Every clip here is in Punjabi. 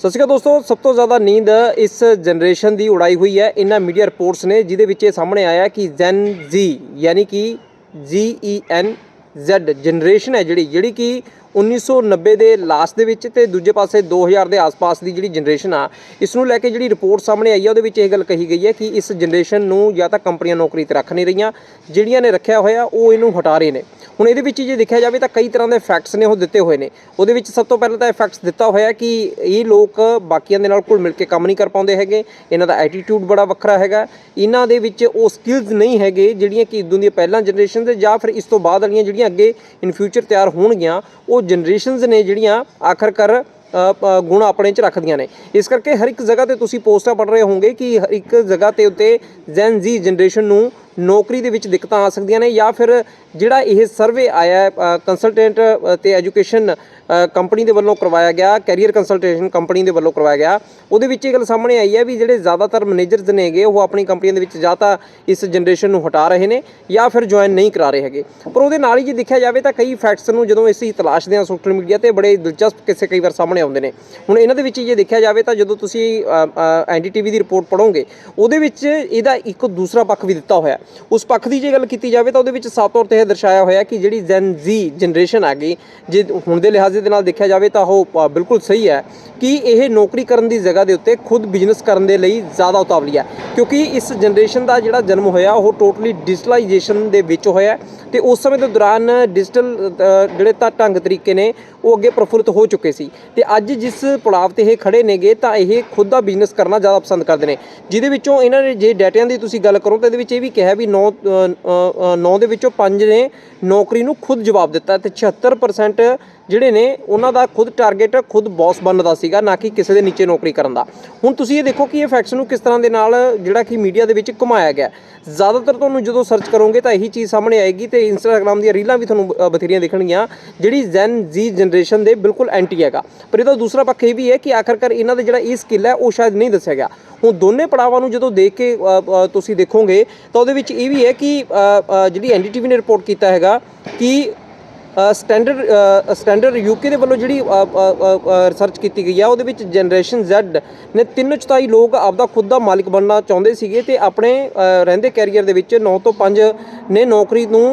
ਸਤਿ ਸ਼੍ਰੀ ਅਕਾਲ ਦੋਸਤੋ, ਸਭ ਤੋਂ ਜ਼ਿਆਦਾ ਨੀਂਦ ਇਸ ਜਨਰੇਸ਼ਨ ਦੀ ਉਡਾਈ ਹੋਈ ਹੈ। ਇਹਨਾਂ ਮੀਡੀਆ ਰਿਪੋਰਟਸ ਨੇ, ਜਿਹਦੇ ਵਿੱਚ ਇਹ ਸਾਹਮਣੇ ਆਇਆ ਕਿ ਜੈਨ ਜ਼ੀ ਯਾਨੀ ਕਿ ਜੀ ਈ ਐਨ ਜ਼ੈਡ ਜਨਰੇਸ਼ਨ ਹੈ ਜਿਹੜੀ ਜਿਹੜੀ ਕਿ 1990 ਦੇ ਲਾਸਟ ਦੇ ਵਿੱਚ ਤੇ ਦੂਜੇ ਪਾਸੇ 2000 ਦੇ ਆਸ-ਪਾਸ ਦੀ ਜਿਹੜੀ ਜਨਰੇਸ਼ਨ ਆ ਇਸ ਨੂੰ ਲੈ ਕੇ ਜਿਹੜੀ ਰਿਪੋਰਟ ਸਾਹਮਣੇ ਆਈ ਆ, ਉਹਦੇ ਵਿੱਚ ਇਹ ਗੱਲ ਕਹੀ ਗਈ ਹੈ ਕਿ ਇਸ ਜਨਰੇਸ਼ਨ ਨੂੰ ਜਾਂ ਤਾਂ ਕੰਪਨੀਆਂ ਨੌਕਰੀ ਤੇ ਰੱਖ ਨਹੀਂ ਰਹੀਆਂ, ਜਿਹੜੀਆਂ ਨੇ ਰੱਖਿਆ ਹੋਇਆ, ਉਹ ਇਹਨੂੰ ਹਟਾ ਰਹੇ ਨੇ। ਹੁਣ ਇਹਦੇ ਵਿੱਚ ਜੇ ਦੇਖਿਆ ਜਾਵੇ ਤਾਂ ਕਈ ਤਰ੍ਹਾਂ ਦੇ ਇਫੈਕਟਸ ਨੇ ਉਹ ਦਿੱਤੇ ਹੋਏ ਨੇ। ਉਹਦੇ ਵਿੱਚ ਸਭ ਤੋਂ ਪਹਿਲਾਂ ਤਾਂ ਇਫੈਕਟਸ ਦਿੱਤਾ ਹੋਇਆ ਕਿ ਇਹ ਲੋਕ ਬਾਕੀਆਂ ਦੇ ਨਾਲ ਘੁਲ ਮਿਲ ਕੇ ਕੰਮ ਨਹੀਂ ਕਰ ਪਾਉਂਦੇ ਹੈਗੇ। ਇਹਨਾਂ ਦਾ ਐਟੀਟਿਊਡ ਬੜਾ ਵੱਖਰਾ ਹੈਗਾ। ਇਹਨਾਂ ਦੇ ਵਿੱਚ ਉਹ ਸਕਿੱਲਸ ਨਹੀਂ ਹੈਗੇ ਜਿਹੜੀਆਂ ਕਿ ਇਦੋਂ ਦੀਆਂ ਪਹਿਲਾਂ ਜਨਰੇਸ਼ਨ ਦੇ ਜਾਂ ਫਿਰ ਇਸ ਤੋਂ ਬਾਅਦ ਵਾਲੀਆਂ ਜਿਹੜੀਆਂ ਅੱਗੇ ਇਨ ਫਿਊਚਰ ਤਿਆਰ ਹੋਣਗੀਆਂ, ਉਹ ਜਨਰੇਸ਼ਨਸ ਨੇ ਜਿਹੜੀਆਂ ਆਖਰਕਾਰ ਗੁਣ ਆਪਣੇ ਚ ਰੱਖਦੀਆਂ ਨੇ। ਇਸ ਕਰਕੇ ਹਰ ਇੱਕ ਜਗ੍ਹਾ ਤੇ ਤੁਸੀਂ ਪੋਸਟਾਂ ਪੜ੍ਹ ਰਹੇ ਹੋਵੋਗੇ ਕਿ ਹਰ ਇੱਕ ਜਗ੍ਹਾ ਤੇ ਉੱਤੇ ਜੈਨ ਜ਼ੀ ਜਨਰੇਸ਼ਨ ਨੂੰ ਨੌਕਰੀ ਦੇ ਵਿੱਚ ਦਿੱਕਤਾਂ ਆ ਸਕਦੀਆਂ ਨੇ ਜਾਂ ਫਿਰ ਜਿਹੜਾ ਇਹ ਸਰਵੇ ਆਇਆ ਕੰਸਲਟੈਂਟ ਤੇ ਐਜੂਕੇਸ਼ਨ ਕੰਪਨੀ ਦੇ ਵੱਲੋਂ ਕਰਵਾਇਆ ਗਿਆ ਕੈਰੀਅਰ ਕੰਸਲਟੇਸ਼ਨ ਕੰਪਨੀ ਦੇ ਵੱਲੋਂ ਕਰਵਾਇਆ ਗਿਆ। ਉਹਦੇ ਵਿੱਚ ਇਹ ਗੱਲ ਸਾਹਮਣੇ ਆਈ ਹੈ ਵੀ ਜਿਹੜੇ ਜ਼ਿਆਦਾਤਰ ਮੈਨੇਜਰਸ ਨੇਗੇ, ਉਹ ਆਪਣੀ ਕੰਪਨੀਆਂ ਦੇ ਵਿੱਚ ਜਾਂ ਤਾਂ ਇਸ ਜਨਰੇਸ਼ਨ ਨੂੰ ਹਟਾ ਰਹੇ ਨੇ ਜਾਂ ਫਿਰ ਜੁਆਇਨ ਨਹੀਂ ਕਰਾ ਰਹੇ ਹੈਗੇ। ਪਰ ਉਹਦੇ ਨਾਲ ਹੀ ਜੇ ਦੇਖਿਆ ਜਾਵੇ ਤਾਂ ਕਈ ਫੈਕਟਸ ਨੂੰ ਜਦੋਂ ਅਸੀਂ ਤਲਾਸ਼ਦੇ ਹਾਂ ਸੋਸ਼ਲ ਮੀਡੀਆ ਤੇ, ਬੜੇ ਦਿਲਚਸਪ ਕਿਸੇ ਕਈ ਵਾਰ ਸਾਹਮਣੇ ਆਉਂਦੇ ਨੇ। ਹੁਣ ਇਹਨਾਂ ਦੇ ਵਿੱਚ ਜੇ ਦੇਖਿਆ ਜਾਵੇ ਤਾਂ ਜਦੋਂ ਤੁਸੀਂ ਐਨਡੀਟੀਵੀ ਦੀ ਰਿਪੋਰਟ ਪੜੋਗੇ ਉਹਦੇ ਵਿੱਚ ਇਹਦਾ ਇੱਕ ਦੂਸਰਾ ਪੱਖ ਵੀ ਦਿੱਤਾ ਹੋਇਆ ਉਸ ਪੱਖ ਦੀ ਜੇ ਗੱਲ ਕੀਤੀ ਜਾਵੇ ਤਾਂ ਉਹਦੇ ਵਿੱਚ ਸਾਫ਼ ਤੌਰ ਤੇ ਇਹ ਦਰਸਾਇਆ ਹੋਇਆ ਕਿ ਜਿਹੜੀ ਜੈਨ ਜ਼ੀ ਜਨਰੇਸ਼ਨ ਆ ਗਈ, ਜੇ ਹੁਣ ਦੇ ਲਿਹਾਜ਼ੇ ਦੇ ਨਾਲ ਦੇਖਿਆ ਜਾਵੇ ਤਾਂ ਉਹ ਬਿਲਕੁਲ ਸਹੀ ਹੈ ਕਿ ਇਹ ਨੌਕਰੀ ਕਰਨ ਦੀ ਜਗ੍ਹਾ ਦੇ ਉੱਤੇ ਖੁਦ ਬਿਜ਼ਨਸ ਕਰਨ ਦੇ ਲਈ ਜ਼ਿਆਦਾ ਉਤਾਵਲੀ ਹੈ। ਕਿਉਂਕਿ ਇਸ ਜਨਰੇਸ਼ਨ ਦਾ ਜਿਹੜਾ ਜਨਮ ਹੋਇਆ, ਉਹ ਟੋਟਲੀ ਡਿਜੀਟਲਾਈਜੇਸ਼ਨ ਦੇ ਵਿੱਚ ਹੋਇਆ ਹੈ ਤੇ ਉਸ ਸਮੇਂ ਦੇ ਦੌਰਾਨ ਡਿਜੀਟਲ ਜਿਹੜੇ ਤਾਂ ਢੰਗ ਤਰੀਕੇ ਨੇ, ਉਹ ਅੱਗੇ ਪ੍ਰਫੁੱਲਤ ਹੋ ਚੁੱਕੇ ਸੀ। ਤੇ ਅੱਜ ਜਿਸ ਪੜਾਵ ਤੇ ਇਹ ਖੜੇ ਨੇਗੇ, ਤਾਂ ਇਹ ਖੁਦ ਦਾ ਬਿਜ਼ਨਸ ਕਰਨਾ ਜ਼ਿਆਦਾ ਪਸੰਦ ਕਰਦੇ ਨੇ। ਜਿਹਦੇ ਵਿੱਚੋਂ ਇਹਨਾਂ ਨੇ ਜੇ ਡਾਟਿਆਂ ਦੀ ਤੁਸੀਂ ਗੱਲ ਕਰੋ, ਤਾਂ ਇਹਦੇ ਵਿੱਚ ਇਹ ਵੀ ਕਿਹਾ ਵੀ 9 9 ਦੇ ਵਿੱਚੋਂ 5 ਨੇ ਨੌਕਰੀ ਨੂੰ ਖੁਦ ਜਵਾਬ ਦਿੱਤਾ ਤੇ 76% ਜਿਹੜੇ ਨੇ ਉਹਨਾਂ ਦਾ ਖੁਦ ਟਾਰਗੇਟ ਖੁਦ ਬੌਸ ਬਣਨ ਦਾ ਸੀਗਾ ਨਾ ਕਿ ਕਿਸੇ ਦੇ ਨੀਚੇ ਨੌਕਰੀ ਕਰਨ ਦਾ। ਹੁਣ ਤੁਸੀਂ ਇਹ ਦੇਖੋ ਕਿ ਇਹ ਫੈਕਟਸ ਨੂੰ ਕਿਸ ਤਰ੍ਹਾਂ ਦੇ ਨਾਲ ਜਿਹੜਾ ਕਿ ਮੀਡੀਆ ਦੇ ਵਿੱਚ ਘੁਮਾਇਆ ਗਿਆ। ਜ਼ਿਆਦਾਤਰ ਤੁਹਾਨੂੰ ਜਦੋਂ ਸਰਚ ਕਰੋਗੇ ਤਾਂ ਇਹੀ ਚੀਜ਼ ਸਾਹਮਣੇ ਆਏਗੀ ਤੇ ਇੰਸਟਾਗ੍ਰam ਦੀਆਂ ਰੀਲਾਂ ਵੀ ਤੁਹਾਨੂੰ ਬਥੇਰੀਆਂ ਦੇਖਣਗੀਆਂ ਜਿਹੜੀ ਜ਼ੈਨ ਜ਼ੀ ਜਨਰੇਸ਼ਨ ਦੇ ਬਿਲਕੁਲ ਐਂਟੀ ਹੈਗਾ। ਪਰ ਇਹਦਾ ਦੂਸਰਾ ਪੱਖ ਇਹ ਵੀ ਹੈ ਕਿ ਆਖਰਕਾਰ ਇਹਨਾਂ ਦਾ ਜਿਹੜਾ ਇਹ ਸਕਿੱਲ ਹੈ ਉਹ ਸ਼ਾਇਦ ਨਹੀਂ ਦੱਸਿਆ ਗਿਆ। ਹੁਣ ਦੋਨੇ ਪੜਾਵਾਂ ਨੂੰ ਜਦੋਂ ਦੇਖ ਕੇ ਤੁਸੀਂ ਦੇਖੋਗੇ ਤਾਂ ਉਹਦੇ ਵਿੱਚ ਇਹ ਵੀ ਹੈ ਕਿ ਅ, ਅ, ਜਿਹੜੀ ਐਨਡੀਟੀਵੀ ਨੇ ਰਿਪੋਰਟ ਕੀਤਾ ਹੈਗਾ ਕਿ ਸਟੈਂਡਰਡ ਸਟੈਂਡਰਡ ਯੂਕੇ ਦੇ ਵੱਲੋਂ ਜਿਹੜੀ ਰਿਸਰਚ ਕੀਤੀ ਗਈ ਆ, ਉਹਦੇ ਵਿੱਚ ਜਨਰੇਸ਼ਨ Z ਨੇ ਤਿੰਨ ਚੌਥਾਈ ਲੋਕ ਆਪਦਾ ਖੁਦ ਦਾ ਮਾਲਿਕ ਬਣਨਾ ਚਾਹੁੰਦੇ ਸੀਗੇ ਤੇ ਆਪਣੇ ਰਹਿੰਦੇ ਕੈਰੀਅਰ ਦੇ ਵਿੱਚ 9 ਤੋਂ 5 ਨੇ ਨੌਕਰੀ ਨੂੰ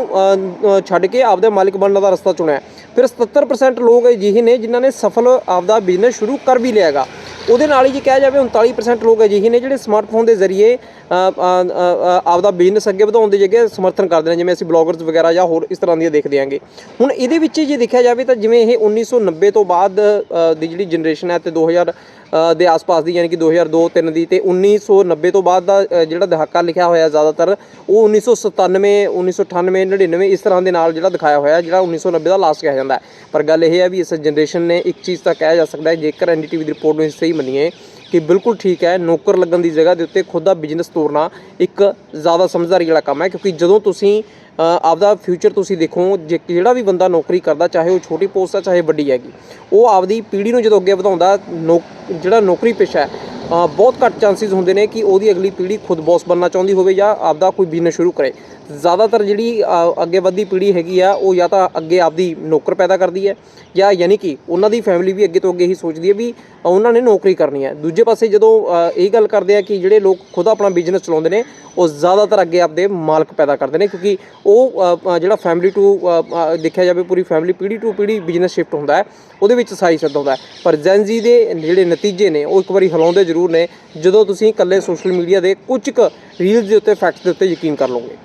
ਛੱਡ ਕੇ ਆਪਦੇ ਮਾਲਿਕ ਬਣਨ ਦਾ ਰਸਤਾ ਚੁਣਿਆ। ਫਿਰ 77% ਲੋਕ ਅਜਿਹੇ ਨੇ ਜਿਨ੍ਹਾਂ ਨੇ ਸਫਲ ਆਪਦਾ ਬਿਜ਼ਨਸ ਸ਼ੁਰੂ ਕਰ ਵੀ ਲਿਆਗਾ ਉਹਦੇ ਨਾਲ ਹੀ ਜੇ ਕਿਹਾ ਜਾਵੇ 39% ਲੋਕ ਅਜਿਹੇ ਨੇ ਜਿਹੜੇ ਸਮਾਰਟਫੋਨ ਦੇ ਜ਼ਰੀਏ ਆਪਦਾ ਬਿਜ਼ਨਸ ਅੱਗੇ ਵਧਾਉਣ ਦੀ ਜਗ੍ਹਾ ਸਮਰਥਨ ਕਰਦੇ ਨੇ ਜਿਵੇਂ ਅਸੀਂ ਬਲੌਗਰਸ ਵਗੈਰਾ ਜਾਂ ਹੋਰ ਇਸ ਤਰ੍ਹਾਂ ਦੀਆਂ ਦੇਖਦੇ ਆਂਗੇ। ਹੁਣ ਇਹਦੇ ਵਿੱਚ ਜੇ ਦੇਖਿਆ ਜਾਵੇ ਤਾਂ ਜਿਵੇਂ ਇਹ 1990 ਤੋਂ ਬਾਅਦ ਦੀ ਜਿਹੜੀ ਜਨਰੇਸ਼ਨ ਹੈ ਤੇ 2000 ਅ, ਦੇ ਆਸ-ਪਾਸ ਦੀ ਯਾਨੀ ਕਿ 2002 3 ਦੀ ਤੇ 1990 ਤੋਂ ਬਾਅਦ ਦਾ ਜਿਹੜਾ ਦਹਾਕਾ ਲਿਖਿਆ ਹੋਇਆ ਜ਼ਿਆਦਾਤਰ ਉਹ 1997 1998 99 ਇਸ ਤਰ੍ਹਾਂ ਦੇ ਨਾਲ ਜਿਹੜਾ ਦਿਖਾਇਆ ਹੋਇਆ ਜਿਹੜਾ 1990 ਦਾ ਲਾਸਟ ਕਿਹਾ ਜਾਂਦਾ ਪਰ ਗੱਲ ਇਹ ਹੈ ਵੀ ਇਸ ਜਨਰੇਸ਼ਨ ਨੇ ਇੱਕ ਚੀਜ਼ ਤਾਂ ਕਿਹਾ ਜਾ ਸਕਦਾ ਹੈ ਜੇਕਰ ਐਨਡੀਟੀਵੀ ਦੀ ਰਿਪੋਰਟ ਨੂੰ ਅਸੀਂ ਸਹੀ ਮੰਨੀਏ ਕਿ ਬਿਲਕੁਲ ਠੀਕ ਹੈ, ਨੌਕਰ ਲੱਗਣ ਦੀ ਜਗ੍ਹਾ ਦੇ ਉੱਤੇ ਖੁਦ ਦਾ ਬਿਜ਼ਨਸ ਤੋਰਨਾ ਇੱਕ ਜ਼ਿਆਦਾ ਸਮਝਦਾਰੀ ਵਾਲਾ ਕੰਮ ਹੈ, ਕਿਉਂਕਿ ਜਦੋਂ ਤੁਸੀਂ ਆਪਦਾ ਫਿਊਚਰ ਤੁਸੀਂ ਦੇਖੋ, ਜੇ ਜਿਹੜਾ ਵੀ ਬੰਦਾ ਨੌਕਰੀ ਕਰਦਾ, ਚਾਹੇ ਉਹ ਛੋਟੀ ਪੋਸਟ ਹੈ ਚਾਹੇ ਵੱਡੀ ਹੈਗੀ, ਉਹ ਆਪਦੀ ਪੀੜ੍ਹੀ ਨੂੰ ਜਦੋਂ ਅੱਗੇ ਵਧਾਉਂਦਾ, ਨੌਕ- ਜਿਹੜਾ ਨੌਕਰੀ ਪੇਸ਼ਾ ਹੈ ਬਹੁਤ ਘੱਟ ਚਾਂਸਸ ਹੁੰਦੇ ਨੇ ਕਿ ਉਹਦੀ ਅਗਲੀ ਪੀੜ੍ਹੀ ਖੁਦ ਬੌਸ ਬਣਨਾ ਚਾਹੁੰਦੀ ਹੋਵੇ ਜਾਂ ਆਪਦਾ ਕੋਈ ਬਿਜ਼ਨਸ ਸ਼ੁਰੂ ਕਰੇ। ਜ਼ਿਆਦਾਤਰ ਜਿਹੜੀ ਅੱਗੇ ਵੱਧਦੀ ਪੀੜ੍ਹੀ ਹੈਗੀ ਆ, ਉਹ ਜਾਂ ਤਾਂ ਅੱਗੇ ਆਪਦੀ ਨੌਕਰ ਪੈਦਾ ਕਰਦੀ ਹੈ ਜਾਂ ਯਾਨੀ ਕਿ ਉਹਨਾਂ ਦੀ ਫੈਮਿਲੀ ਵੀ ਅੱਗੇ ਤੋਂ ਅੱਗੇ ਹੀ ਸੋਚਦੀ ਹੈ ਵੀ ਉਹਨਾਂ ਨੇ ਨੌਕਰੀ ਕਰਨੀ ਹੈ। ਦੂਜੇ ਪਾਸੇ ਜਦੋਂ ਇਹ ਗੱਲ ਕਰਦੇ ਆ ਕਿ ਜਿਹੜੇ ਲੋਕ ਖੁਦ ਆਪਣਾ ਬਿਜ਼ਨਸ ਚਲਾਉਂਦੇ ਨੇ, ਉਹ ਜ਼ਿਆਦਾਤਰ ਅੱਗੇ ਆਪਦੇ ਮਾਲਕ ਪੈਦਾ ਕਰਦੇ ਨੇ ਕਿਉਂਕਿ ਉਹ ਜਿਹੜਾ ਫੈਮਿਲੀ ਟੂ ਦੇਖਿਆ ਜਾਵੇ ਪੂਰੀ ਫੈਮਿਲੀ ਪੀੜ੍ਹੀ ਟੂ ਪੀੜ੍ਹੀ ਬਿਜ਼ਨਸ ਸ਼ਿਫਟ ਹੁੰਦਾ ਹੈ, ਉਹਦੇ ਵਿੱਚ ਸਾਈ ਸਿੱਧ ਹੁੰਦਾ ਹੈ। ਪਰ ਜੈਨਜ਼ੀ ਦੇ ਜਿਹੜੇ ਨਤੀਜੇ ਨੇ, ਉਹ ਇੱਕ ਵਾਰੀ ਹਿਲਾਉਂਦੇ ਜ਼ਰੂਰ ਨੇ। ਜਦੋਂ ਤੁਸੀਂ ਇਕੱਲੇ ਸੋਸ਼ਲ ਮੀਡੀਆ ਦੇ ਕੁਝ ਕੁ ਰੀਲਸ ਦੇ ਉੱਤੇ ਫੈਕਟਸ ਦੇ ਉੱਤੇ ਯਕੀਨ ਕਰ ਲਓਗੇ।